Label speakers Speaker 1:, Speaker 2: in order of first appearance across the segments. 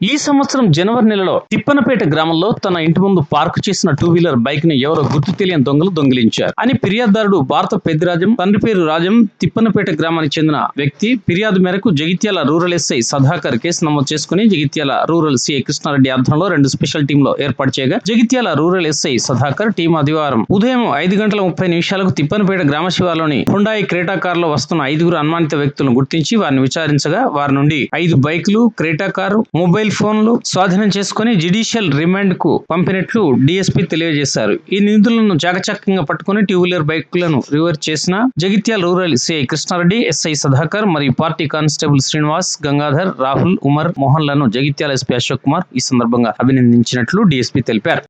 Speaker 1: ఈ సంవత్సరం జనవరి నెలలో తిప్పనపేట గ్రామంలో తన ఇంటి ముందు పార్కు చేసిన టూ వీలర్ బైక్ని ఎవరో గుర్తు తెలియని దొంగలు దొంగిలించారు. అని ఫిర్యాదుదారుడు భారత పెద్దిరాజం తండ్రి పేరు రాజం తిప్పనపేట గ్రామానికి చెందిన వ్యక్తి ఫిర్యాదు మేరకు Jagtial rural SI Sudhakar case నమోదు చేసుకుని జగిత్యాల రూరల్ సిఐ కృష్ణారెడ్డి ఆధ్వర్యంలో రెండు స్పెషల్ టీంలో ఏర్పాటు చేయగా Jagtial rural SI Sudhakar team ఆదివారం ఉదయం ఐదు గంటల ముప్పై నిమిషాలకు తిప్పనపేట గ్రామ శివార్లోని హుండాయి క్రేటా కారులో వస్తున్న ఐదుగురు అనుమానిత వ్యక్తులను గుర్తించి వారిని విచారించగా వారి నుండి ఐదు బైకులు క్రేటా కారు మొబైల్ ఫోన్లు స్వాధీనం చేసుకుని జ్యుడిషియల్ రిమాండ్కు పంపినట్లు డీఎస్పీ తెలియజేశారు. ఈ నిందితులను జాగచక్యంగా పట్టుకుని టూ వీలర్ బైక్లను రివర్స్ చేసిన Jagtial rural CI Krishna Reddy SI Sadakar మరియు party constable Srinivas Gangadhar Rahul Umar మోహన్లను Jagtial SP Ashok Kumar ఈ సందర్భంగా అభినందించినట్లు డీఎస్పీ తెలిపారు.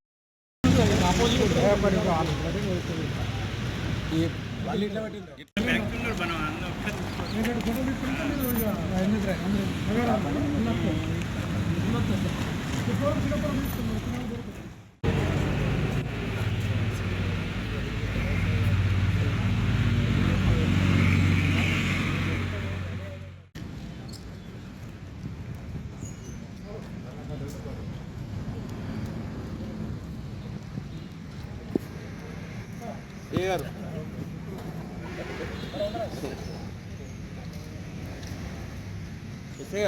Speaker 2: ఏ గారు ఎస్ఐ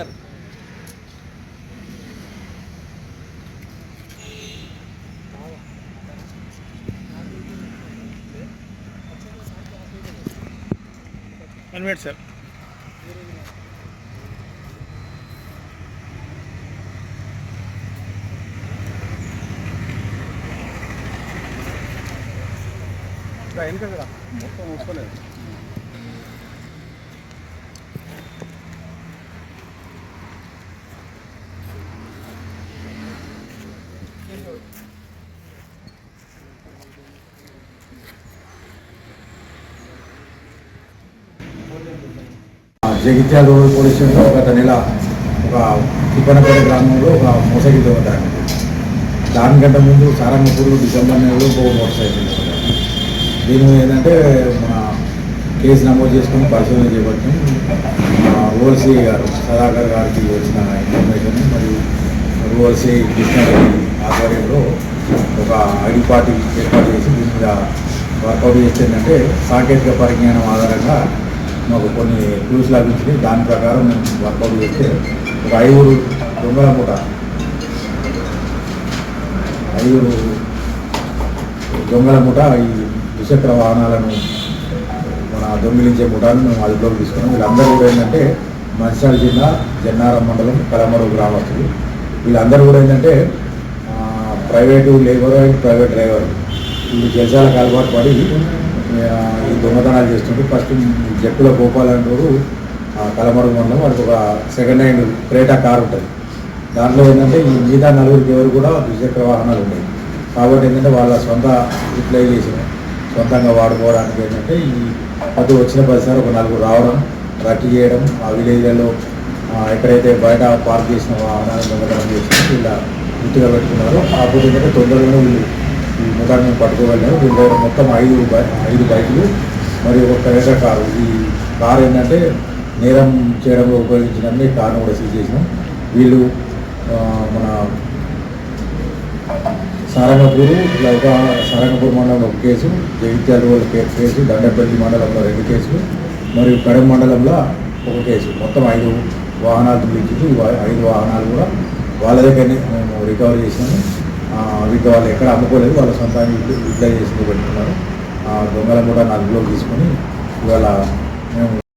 Speaker 2: గారు సార్. వెనక కదా మొత్తం వస్తలేదు
Speaker 3: జగిత్యాల రూరల్ పోలీస్ స్టేషన్లో గత నెల ఒక తిప్పనపల్లి గ్రామంలో ఒక మోసగి దొంగతనం దానికంటే ముందు సారంగపూర్లో డిసెంబర్ నెలలో ఒక మోటార్ సైకిల్ దీని ఏంటంటే మన కేసు నమోదు చేసుకుని పరిశోధన చేపట్టి. రూరల్ గారు సదాకర్ గారికి వచ్చిన ఇన్ఫర్మేషన్ మరియు రూరల్ సిఐ ఆధ్వర్యంలో ఒక ఐడి పార్టీ ఏర్పాటు చేసి దీని మీద వర్కౌట్ చేస్తే ఏంటంటే సాంకేతిక పరిజ్ఞానం ఆధారంగా మాకు కొన్ని క్లూస్ లభించినాయి దాని ప్రకారం మేము వర్కౌట్ చేస్తే ఒక ఐదుగురు దొంగల మూట ఐదుగురు దొంగల మూట ఈ ద్విచక్ర వాహనాలను మన దొంగిలించే ముఠాను మేము అదుపులోకి తీసుకున్నాం. వీళ్ళందరూ కూడా ఏంటంటే మంచిర్యాల జిల్లా జన్నారం మండలం కలమరు గ్రామస్తులు. వీళ్ళందరూ కూడా ఏంటంటే private labour and private driver. వీళ్ళు జలసాలకు అలవాటు పడి దొంగతనాలు చేస్తుంటే ఫస్ట్ జక్కుల గోపాల్ అంటారు కలమరు మండలం వాడికి ఒక సెకండ్ హ్యాండ్ క్రేటా కార్ ఉంటుంది. దాంట్లో ఏంటంటే ఈ మిగతా నలుగురికి ఎవరు కూడా ద్విచక్ర వాహనాలు ఉన్నాయి కాబట్టి ఏంటంటే వాళ్ళ సొంత యూటిలైజేషన్ సొంతంగా వాడుకోవడానికి ఏంటంటే ఈ అటు వచ్చిన పరిసరాలు ఒక నలుగురు రావడం రట్టి చేయడం ఆ విలేజ్లలో ఎక్కడైతే బయట పార్క్ చేసిన వాహనాలు దొంగతనం చేసిన వీళ్ళ గుర్తుగా పెట్టుకున్నారు. కాకపోతే ఏంటంటే తొందరగా వీళ్ళు ఈ ముఠాన్ని పట్టుకోగలిగారు. వీళ్ళ మొత్తం ఐదు బై- ఐదు బైకులు మరియు ఒక టొయోటా కారు. ఈ కారు ఏంటంటే నేరం చేయడంలో ఉపయోగించిన కారును కూడా సీజ్ చేసినాం. వీళ్ళు మన సారంగపూర్ ఇలా ఒక సారంగపూర్ మండలంలో ఒక case Jagtial road case Dandepalli మండలంలో రెండు కేసులు మరియు కడెం మండలంలో ఒక కేసు. మొత్తం ఐదు వాహనాలు పిలిచి వా- ఐదు వాహనాలు కూడా వాళ్ళ దగ్గరనే మేము రికవరీ చేసినాము. ఆ, వీటి వాళ్ళు ఎక్కడ అమ్ముకోలేదు. వాళ్ళ సొంతాన్ని యూటిలైజ్ చేసుకుని పెట్టుకున్నారు. ఆ, దొంగలను కూడా నలుగులో తీసుకొని ఇవాళ మేము